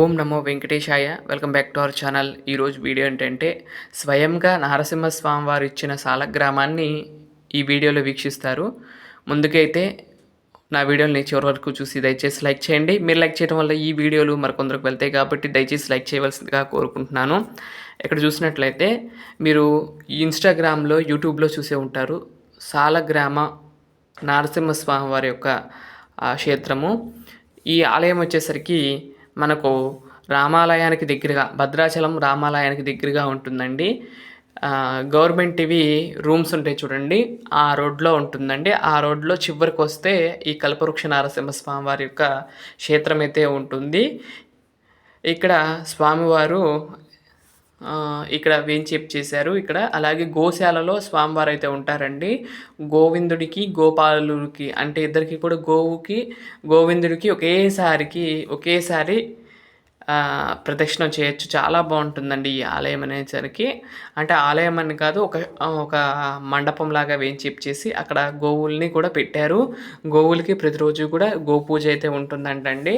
ఓం నమో వెంకటేశాయ. Welcome back to our channel. ఈరోజు video ఏంటంటే స్వయంగా నరసింహస్వామి వారు ఇచ్చిన సాలగ్రామాన్ని ఈ వీడియోలో వీక్షిస్తారు. ముందుకైతే నా వీడియోని చివరి వరకు చూసి దయచేసి లైక్ చేయండి. మీరు లైక్ చేయడం వల్ల ఈ వీడియోలు మరికొందరికి వెళ్తాయి కాబట్టి దయచేసి లైక్ చేయవలసిందిగా కోరుకుంటున్నాను. ఇక్కడ చూసినట్లయితే మీరు ఇన్స్టాగ్రామ్లో యూట్యూబ్లో చూసే ఉంటారు. సాలగ్రామ నరసింహస్వామి వారి యొక్క క్షేత్రము. ఈ ఆలయం వచ్చేసరికి మనకు రామాలయానికి దగ్గరగా భద్రాచలం రామాలయానికి దగ్గరగా ఉంటుందండి. గవర్నమెంట్ ఇవి రూమ్స్ ఉంటాయి చూడండి ఆ రోడ్లో ఉంటుందండి. ఆ రోడ్లో చివరికి వస్తే ఈ కల్పవృక్ష నరసింహస్వామి వారి యొక్క క్షేత్రం అయితే ఉంటుంది. ఇక్కడ స్వామివారు ఇక్కడ వేంచేపు చేశారు? ఇక్కడ అలాగే గోశాలలో స్వామివారు అయితే ఉంటారండి. గోవిందుడికి గోపాలుడికి అంటే ఇద్దరికి కూడా గోవుకి గోవిందుడికి ఒకేసారికి ఒకేసారి ప్రదక్షిణ ప్రదక్షిణం చేయొచ్చు. చాలా బాగుంటుందండి ఈ ఆలయం అనేసరికి. అంటే ఆలయం అని కాదు ఒక ఒక మండపం లాగా వేయించేపు చేసి అక్కడ గోవుల్ని కూడా పెట్టారు. గోవులకి ప్రతిరోజు కూడా గోపూజ అయితే ఉంటుందంటండి.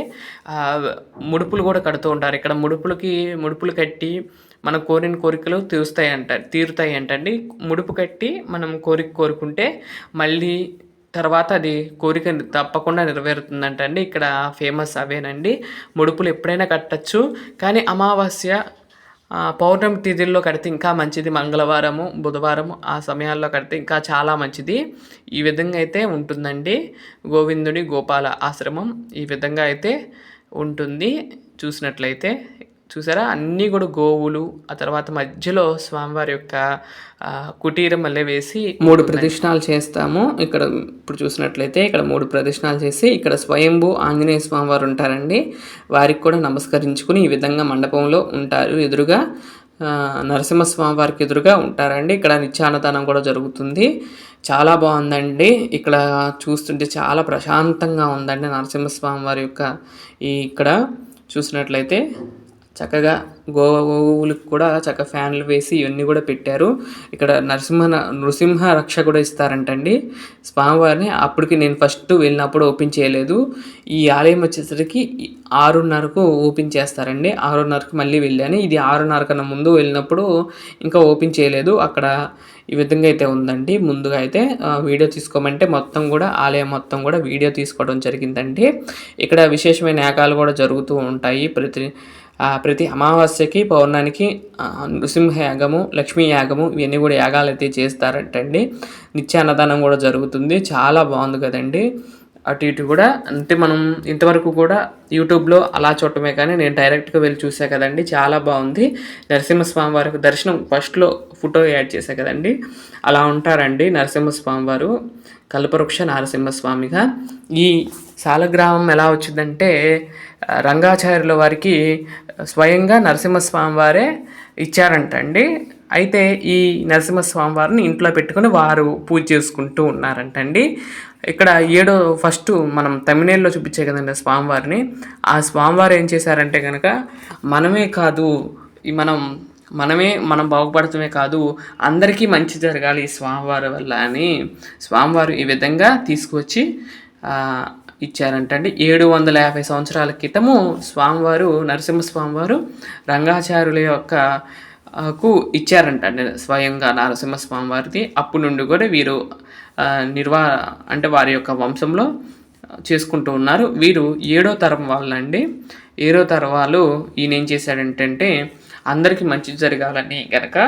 ముడుపులు కూడా కడుతూ ఉంటారు. ఇక్కడ ముడుపులకి ముడుపులు కట్టి మన కోరిన కోరికలు తీరుస్తాయి అంట తీరుతాయి అంటండి ముడుపు కట్టి మనం కోరిక కోరుకుంటే మళ్ళీ తర్వాత అది కోరిక తప్పకుండా నెరవేరుతుందంటండి. ఇక్కడ ఫేమస్ అవేనండి. ముడుపులు ఎప్పుడైనా కట్టచ్చు. కానీ అమావాస్య పౌర్ణమి తిథుల్లో కడితే ఇంకా మంచిది. మంగళవారము బుధవారము ఆ సమయాల్లో కడితే ఇంకా చాలా మంచిది. ఈ విధంగా అయితే ఉంటుందండి. గోవిందుడి గోపాల ఆశ్రమం ఈ విధంగా అయితే ఉంటుంది. చూసినట్లయితే చూసారా? అన్నీ కూడా గోవులు ఆ తర్వాత మధ్యలో స్వామివారి యొక్క కుటీరం మళ్ళీ వేసి మూడు ప్రదక్షిణాలు చేస్తాము. ఇక్కడ ఇప్పుడు చూసినట్లయితే ఇక్కడ మూడు ప్రదక్షిణాలు చేసి ఇక్కడ స్వయంభూ ఆంజనేయ స్వామి వారు ఉంటారండి. వారికి కూడా నమస్కరించుకుని ఈ విధంగా మండపంలో ఉంటారు. ఎదురుగా నరసింహస్వామి వారికి ఎదురుగా ఉంటారండి. ఇక్కడ నిత్యాన్నదానం కూడా జరుగుతుంది. చాలా బాగుందండి. ఇక్కడ చూస్తుంటే చాలా ప్రశాంతంగా ఉందండి నరసింహస్వామి వారి యొక్క ఈ ఇక్కడ చూసినట్లయితే. చక్కగా గోవులకు కూడా చక్కగా ఫ్యాన్లు వేసి ఇవన్నీ కూడా పెట్టారు. ఇక్కడ నరసింహ నృసింహ రక్ష కూడా ఇస్తారంటండి. స్వామివారిని అప్పటికి నేను ఫస్ట్ వెళ్ళినప్పుడు ఓపెన్ చేయలేదు. ఈ ఆలయం వచ్చేసరికి ఆరున్నరకు ఓపెన్ చేస్తారండి. ఆరున్నరకు మళ్ళీ వెళ్ళాను. ఇది ఆరున్నర కన్నా ముందు వెళ్ళినప్పుడు ఇంకా ఓపెన్ చేయలేదు. అక్కడ ఈ విధంగా అయితే ఉందండి. ముందుగా అయితే వీడియో తీసుకోమంటే మొత్తం కూడా ఆలయం మొత్తం కూడా వీడియో తీసుకోవడం జరిగిందండి. ఇక్కడ విశేషమైన యాగాలు కూడా జరుగుతూ ఉంటాయి. ప్రతి ప్రతి అమావాస్యకి పౌర్ణానికి నృసింహ యాగము లక్ష్మీ యాగము ఇవన్నీ కూడా యాగాలు అయితే చేస్తారంటండి. నిత్య అన్నదానం కూడా జరుగుతుంది. చాలా బాగుంది కదండి. అటు ఇటు కూడా అంటే మనం ఇంతవరకు కూడా యూట్యూబ్లో అలా చూడటమే కానీ నేను డైరెక్ట్గా వెళ్ళి చూసా కదండి. చాలా బాగుంది. నరసింహస్వామి వారికి దర్శనం ఫస్ట్లో ఫోటో యాడ్ చేశా కదండి. అలా ఉంటారండి నరసింహస్వామి వారు. కల్పవృక్ష నరసింహస్వామిగా. ఈ సాలగ్రామం ఎలా వచ్చిందంటే రంగాచార్యుల వారికి స్వయంగా నరసింహస్వామి వారే ఇచ్చారంటండి. అయితే ఈ నరసింహస్వామి వారిని ఇంట్లో పెట్టుకొని వారు పూజ చేసుకుంటూ ఉన్నారంటండి. ఇక్కడ ఏడో ఫస్ట్ మనం తమిళలో చూపించే కదండి స్వామివారిని ఆ స్వామివారు ఏం చేశారంటే కనుక మనమే కాదు ఈ మనం మనమే మనం బాగుపడటమే కాదు అందరికీ మంచి జరగాలి ఈ స్వామివారి వల్ల అని స్వామివారు ఈ విధంగా తీసుకొచ్చి ఇచ్చారంటండి. ఏడు వందల యాభై సంవత్సరాల క్రితము స్వామివారు నరసింహస్వామివారు రంగాచార్యుల యొక్క కు ఇచ్చారంటండి స్వయంగా నరసింహస్వామి వారిది అప్పటి నుండి కూడా వీరు నిర్వా అంటే వారి యొక్క వంశంలో చేసుకుంటూ ఉన్నారు. వీరు ఏడో తరం వాళ్ళండి. ఏడో తరం వాళ్ళు ఈయన ఏం చేశాడంటే అందరికీ మంచి జరగాలని కనుక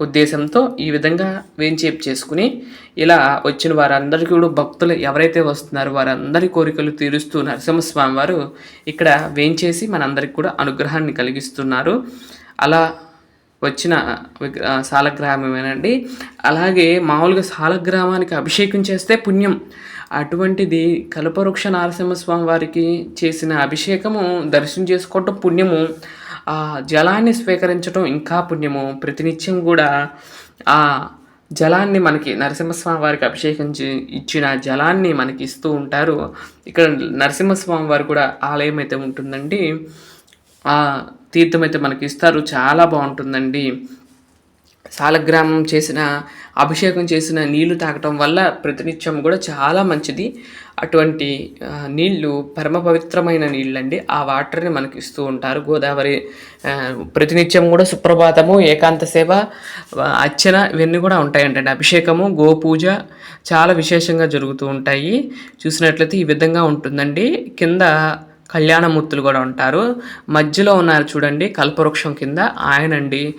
ఉద్దేశంతో ఈ విధంగా వేంచేపు చేసుకుని ఇలా వచ్చిన వారందరికీ కూడా భక్తులు ఎవరైతే వస్తున్నారో వారందరి కోరికలు తీరుస్తూ నరసింహస్వామి వారు ఇక్కడ వేంచేసి మనందరికి కూడా అనుగ్రహాన్ని కలిగిస్తున్నారు. అలా వచ్చిన విగ్ర- అలాగే మామూలుగా సాలగ్రామానికి అభిషేకం చేస్తే పుణ్యం. అటువంటిది కల్పవృక్ష నరసింహస్వామి వారికి చేసిన అభిషేకము దర్శనం చేసుకోవటం పుణ్యము. ఆ జలాన్ని స్వీకరించడం ఇంకా పుణ్యము. ప్రతినిత్యం కూడా ఆ జలాన్ని మనకి నరసింహస్వామి వారికి అభిషేకం ఇచ్చిన జలాన్ని మనకి ఇస్తూ ఉంటారు. ఇక్కడ నరసింహస్వామి వారు కూడా ఆలయం అయితే ఉంటుందండి. ఆ తీర్థం అయితే మనకి ఇస్తారు. చాలా బాగుంటుందండి. సాలగ్రామం చేసిన అభిషేకం చేసిన నీళ్ళు తాగటం వల్ల ప్రతినిత్యం కూడా చాలా మంచిది. అటువంటి నీళ్ళు పరమ పవిత్రమైన నీళ్ళండి. ఆ వాటర్ని మనకి ఇస్తూ ఉంటారు. గోదావరి ప్రతినిత్యం కూడా సుప్రభాతము ఏకాంత సేవ అర్చన ఇవన్నీ కూడా ఉంటాయంటండి. అభిషేకము గోపూజ చాలా విశేషంగా జరుగుతూ ఉంటాయి. చూసినట్లయితే ఈ విధంగా ఉంటుందండి. కింద కళ్యాణమూర్తులు కూడా ఉంటారు. మధ్యలో ఉన్నారు చూడండి కల్పవృక్షం కింద ఆయనండి.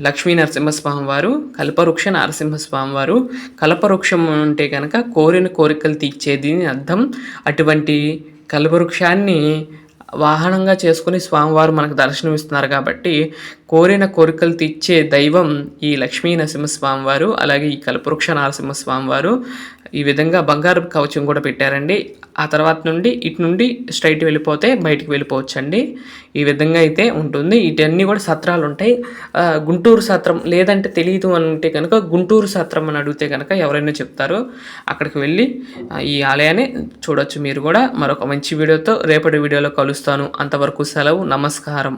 లక్ష్మీ నరసింహస్వామి వారు కల్పవృక్ష నరసింహస్వామి వారు. కల్పవృక్షం ఉంటే కనుక కోరిన కోరికలు తీర్చేది అని అర్థం. అటువంటి కల్పవృక్షాన్ని వాహనంగా చేసుకుని స్వామివారు మనకు దర్శనమిస్తున్నారు కాబట్టి కోరిన కోరికలు తీర్చే దైవం ఈ లక్ష్మీ నరసింహస్వామి వారు అలాగే ఈ కల్పవృక్ష నరసింహస్వామి వారు. ఈ విధంగా బంగారు కవచం కూడా పెట్టారండి. ఆ తర్వాత నుండి ఇటు నుండి స్ట్రైట్ వెళ్ళిపోతే బయటికి వెళ్ళిపోవచ్చండి. ఈ విధంగా అయితే ఉంటుంది. ఇటన్నీ కూడా సత్రాలు ఉంటాయి. గుంటూరు సత్రం లేదంటే తెలియదు అంటే కనుక గుంటూరు సత్రం అని అడిగితే కనుక ఎవరైనా చెప్తారు. అక్కడికి వెళ్ళి ఈ ఆలయాన్ని చూడొచ్చు మీరు కూడా. మరొక మంచి వీడియోతో రేపటి వీడియోలో కలుస్తాను. అంతవరకు సెలవు నమస్కారం.